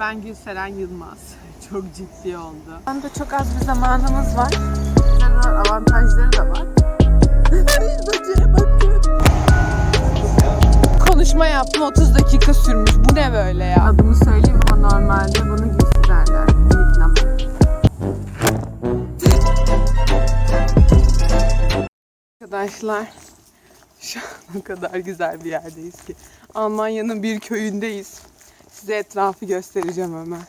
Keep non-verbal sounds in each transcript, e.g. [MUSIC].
Ben Gülseren Yılmaz. [LAUGHS] Çok ciddi oldu. Şu anda çok az bir zamanımız var. Avantajları da var. [LAUGHS] Konuşma yaptım 30 dakika sürmüş. Bu ne böyle ya? Adımı söyleyeyim ama normalde bunu Gülsü derler. Arkadaşlar şu an o kadar güzel bir yerdeyiz ki. Almanya'nın bir köyündeyiz. Size etrafı göstereceğim hemen.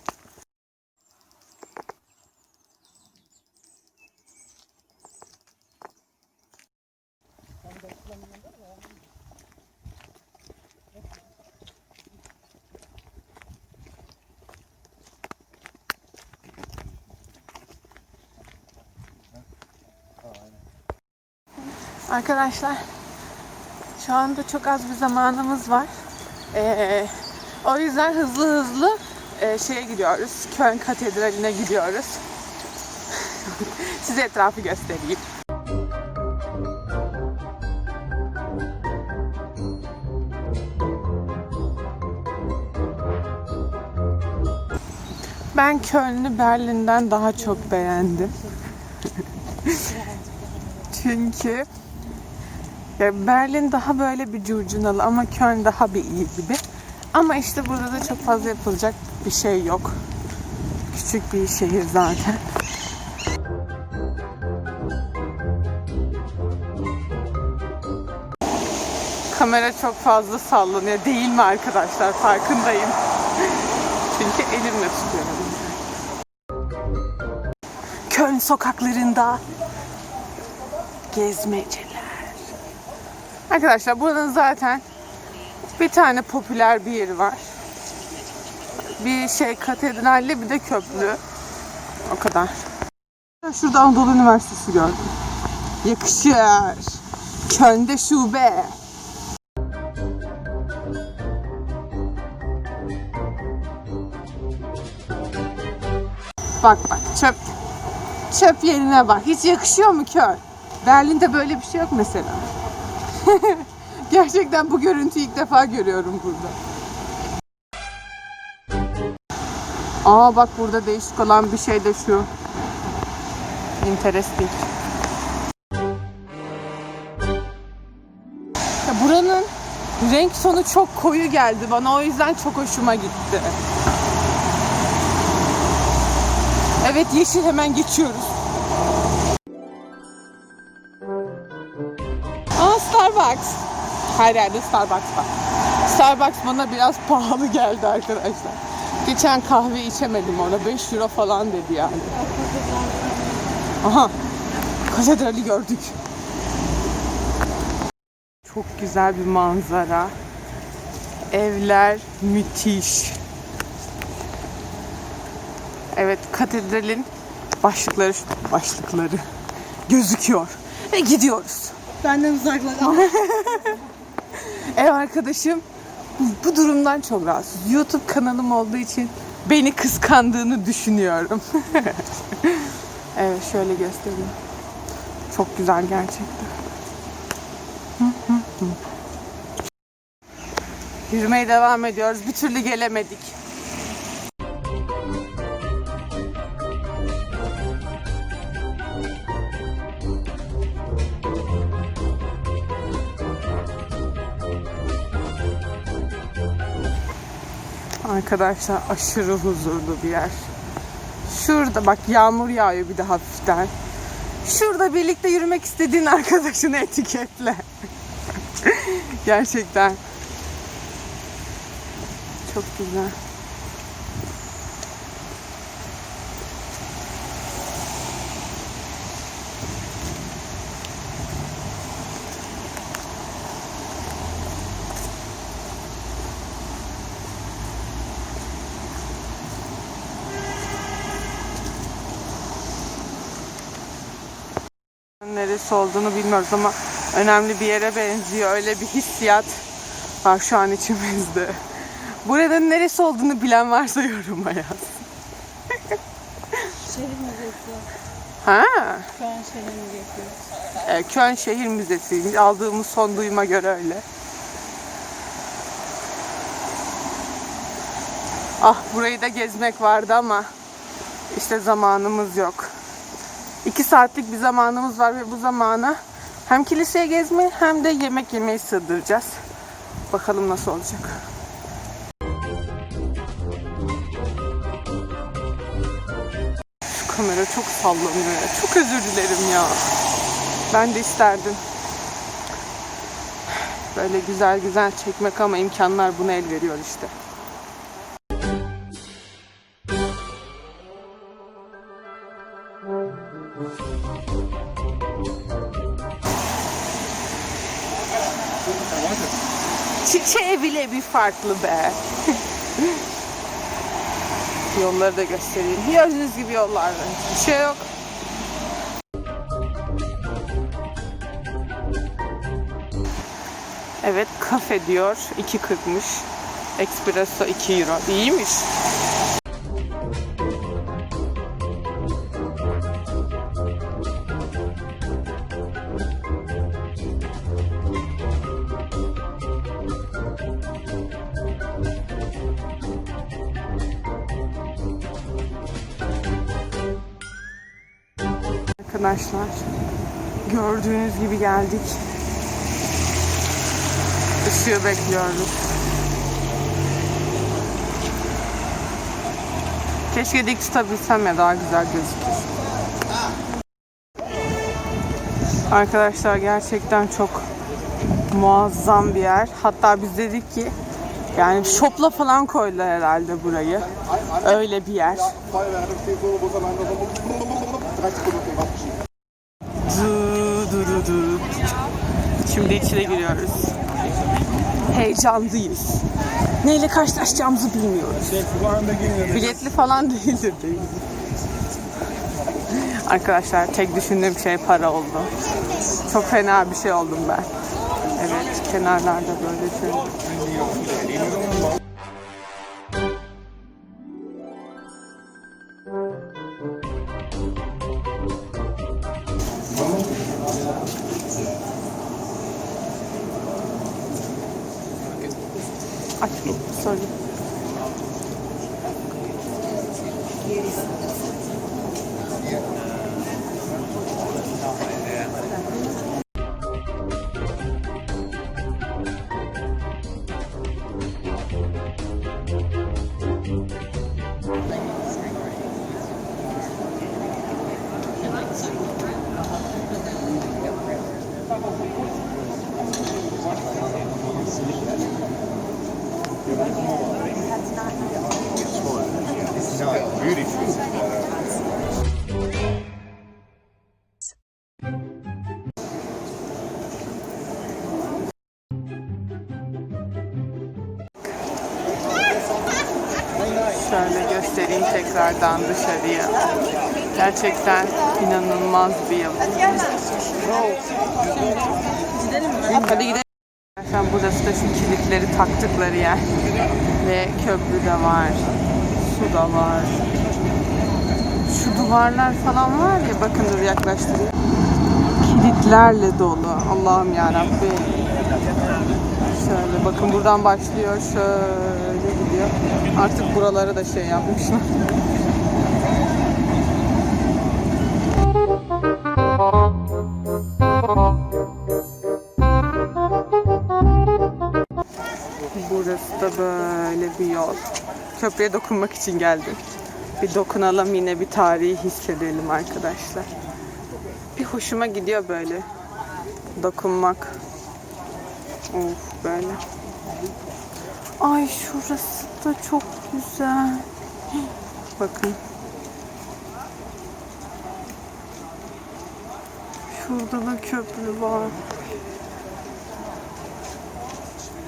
Arkadaşlar şu anda çok az bir zamanımız var. Ee, o yüzden hızlı hızlı e, şeye gidiyoruz. Köln Katedrali'ne gidiyoruz. [LAUGHS] Size etrafı göstereyim. Ben Köln'ü Berlin'den daha çok beğendim. [LAUGHS] Çünkü ya Berlin daha böyle bir curcunalı ama Köln daha bir iyi gibi. Ama işte burada da çok fazla yapılacak bir şey yok. Küçük bir şehir zaten. Kamera çok fazla sallanıyor. Değil mi arkadaşlar? Farkındayım. [LAUGHS] Çünkü elimle tutuyorum. Köln sokaklarında gezmeceler. Arkadaşlar buranın zaten bir tane popüler bir yeri var. Bir şey katedralli bir de köprü. O kadar. Şurada Anadolu Üniversitesi gördüm. Yakışır. Köln'de şube. Bak bak çöp. Çöp yerine bak. Hiç yakışıyor mu Köln? Berlin'de böyle bir şey yok mesela. [LAUGHS] Gerçekten bu görüntüyü ilk defa görüyorum burada. Aa bak burada değişik olan bir şey de şu. Interesting. Ya buranın renk sonu çok koyu geldi bana. O yüzden çok hoşuma gitti. Evet yeşil hemen geçiyoruz. Aa Starbucks. Her yerde Starbucks var. Starbucks bana biraz [LAUGHS] pahalı geldi arkadaşlar. Geçen kahve içemedim orada. 5 euro falan dedi yani. Aha. Katedrali gördük. Çok güzel bir manzara. Evler müthiş. Evet katedralin başlıkları başlıkları gözüküyor. Ve gidiyoruz. Benden uzaklaş. [LAUGHS] Ev arkadaşım bu durumdan çok rahatsız. YouTube kanalım olduğu için beni kıskandığını düşünüyorum. [LAUGHS] evet şöyle göstereyim. Çok güzel gerçekten. Yürümeye devam ediyoruz. Bir türlü gelemedik. Arkadaşlar aşırı huzurlu bir yer. Şurada bak yağmur yağıyor bir de hafiften. Şurada birlikte yürümek istediğin arkadaşını [LAUGHS] etiketle. Gerçekten. Çok güzel. Neresi olduğunu bilmiyoruz ama önemli bir yere benziyor. Öyle bir hissiyat var şu an içimizde. Buranın neresi olduğunu bilen varsa yoruma yaz. Şehir müzesi. Ha, an şehir müzesi. e, Köln Şehir Müzesi. Aldığımız son duyuma göre öyle. Ah burayı da gezmek vardı ama işte zamanımız yok. İki saatlik bir zamanımız var ve bu zamana hem kiliseye gezmeyi hem de yemek yemeyi sığdıracağız. Bakalım nasıl olacak. Şu kamera çok sallanıyor ya. Çok özür dilerim ya. Ben de isterdim. Böyle güzel güzel çekmek ama imkanlar buna el veriyor işte. Bir farklı be. [LAUGHS] Yolları da göstereyim. Gördüğünüz gibi yollarda hiçbir şey yok. Evet kafe diyor 2.40'mış. Espresso 2 euro. İyiymiş. Arkadaşlar gördüğünüz gibi geldik. Işığı bekliyoruz. Keşke dik tutabilsem ya daha güzel gözükür. Arkadaşlar gerçekten çok muazzam bir yer. Hatta biz dedik ki yani şopla falan koydular herhalde burayı. Öyle bir yer. Du, du, du, du. Şimdi içine giriyoruz. Heyecanlıyız. Neyle karşılaşacağımızı bilmiyoruz. Biletli falan [LAUGHS] değildir değil. Arkadaşlar tek düşündüğüm şey para oldu. Çok fena bir şey oldum ben. Evet kenarlarda böyle şey. That's not Şöyle göstereyim tekrardan dışarıya. Gerçekten inanılmaz bir yıl. Hadi gidelim. Burası da şu kilitleri taktıkları yer. Ve köprü de var. Su var. Şu duvarlar falan var ya bakın dur yaklaştırayım. Kilitlerle dolu. Allah'ım yarabbim. Şöyle bakın buradan başlıyor şöyle gidiyor. Artık buraları da şey yapmışlar. Bir yol. Köprüye dokunmak için geldim. Bir dokunalım yine bir tarihi hissedelim arkadaşlar. Bir hoşuma gidiyor böyle dokunmak. Of böyle. Ay şurası da çok güzel. Bakın. Şurada da köprü var.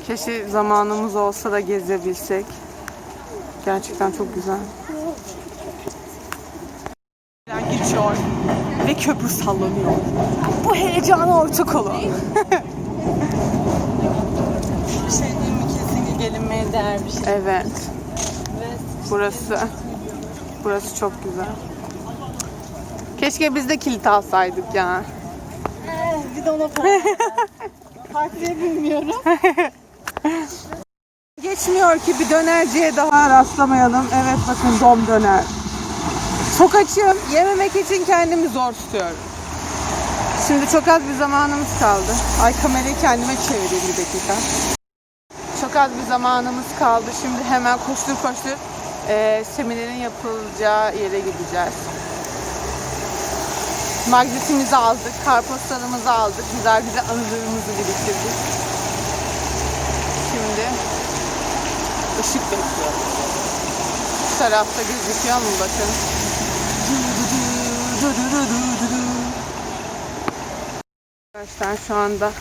Keşke zamanımız olsa da gezebilsek. Gerçekten çok güzel. Geçiyor ve köprü sallanıyor. Bu heyecana ortak olun. Bir şey diyeyim mi? Kesinlikle gelinmeye değer bir şey. Evet. Ve Burası. Burası çok güzel. Keşke biz de kilit alsaydık ya. bir de ona para. [LAUGHS] Partiye bilmiyorum. [LAUGHS] [LAUGHS] geçmiyor ki bir dönerciye daha rastlamayalım. Evet bakın dom döner. Çok açım. Yememek için kendimi zor tutuyorum. Şimdi çok az bir zamanımız kaldı. Ay kamerayı kendime çevireyim bir dakika. Çok az bir zamanımız kaldı. Şimdi hemen koştur koştur eee seminerin yapılacağı yere gideceğiz. Magnesimizi aldık, kartpostalımızı aldık, güzel güzel anılarımızı biriktirdik. Şimdi ışık bekliyoruz. Şu tarafta gözüküyor mu bakın. Arkadaşlar şu anda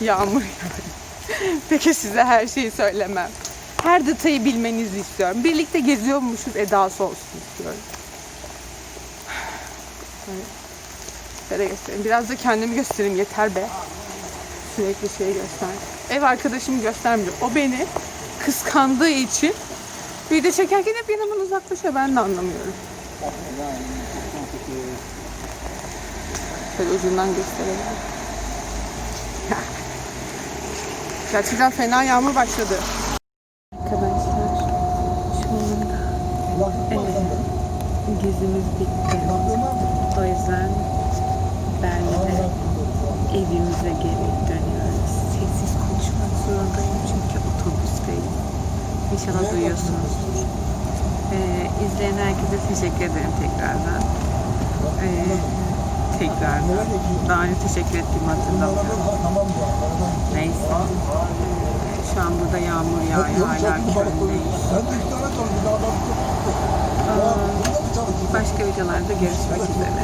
yağmur. [LAUGHS] Peki size her şeyi söylemem. Her detayı bilmenizi istiyorum. Birlikte geziyormuşuz edası olsun istiyorum. [SIGHS] Evet. Biraz da kendimi göstereyim yeter be. Sürekli şey göster. Ev arkadaşımı göstermiyor. O beni kıskandığı için video çekerken hep yanımdan uzaklaşıyor. Ben de anlamıyorum. Şöyle ucundan gösterelim. [LAUGHS] Gerçekten fena yağmur başladı. Arkadaşlar şu anda evet, gezimiz bitti. O yüzden Berlin'e evimize geri zorundayım çünkü otobüsteyim. İnşallah duyuyorsunuzdur. Ee, izleyen herkese teşekkür ederim tekrardan. Ee, tekrardan. Daha önce teşekkür ettiğimi hatırlamıyorum. Neyse. Ee, Şu an burada yağmur yağıyor. Hala Köln'deyiz. Başka videolarda görüşmek üzere.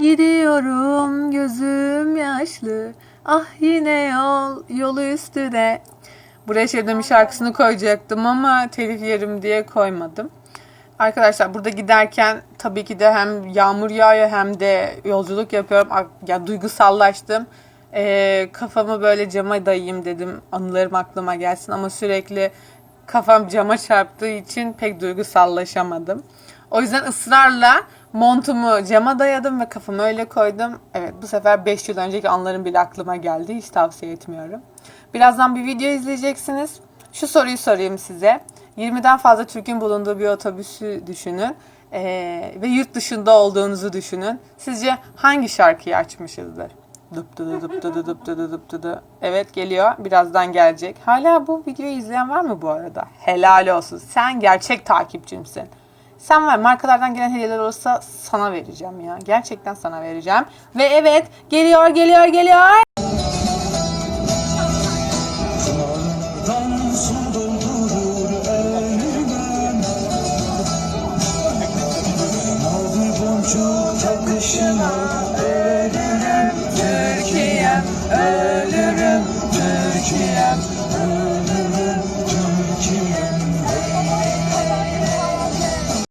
Gidiyorum gözüm yaşlı Ah yine yol yolu üstüne Buraya Şebnem'in şarkısını koyacaktım ama telif yerim diye koymadım. Arkadaşlar burada giderken tabii ki de hem yağmur yağıyor hem de yolculuk yapıyorum. Ya duygusallaştım. Ee, kafamı böyle cama dayayım dedim. Anılarım aklıma gelsin ama sürekli kafam cama çarptığı için pek duygusallaşamadım. O yüzden ısrarla montumu cama dayadım ve kafamı öyle koydum. Evet bu sefer 5 yıl önceki anlarım bile aklıma geldi. Hiç tavsiye etmiyorum. Birazdan bir video izleyeceksiniz. Şu soruyu sorayım size. 20'den fazla Türk'ün bulunduğu bir otobüsü düşünün. Ee, ve yurt dışında olduğunuzu düşünün. Sizce hangi şarkıyı açmışızdır? Dıp dıdı dıp dıdı dıp dıdı dıp dıdı. Evet geliyor. Birazdan gelecek. Hala bu videoyu izleyen var mı bu arada? Helal olsun. Sen gerçek takipçimsin. Sen var markalardan gelen hediyeler olursa sana vereceğim ya. Gerçekten sana vereceğim. Ve evet geliyor geliyor geliyor. Boncuk takışına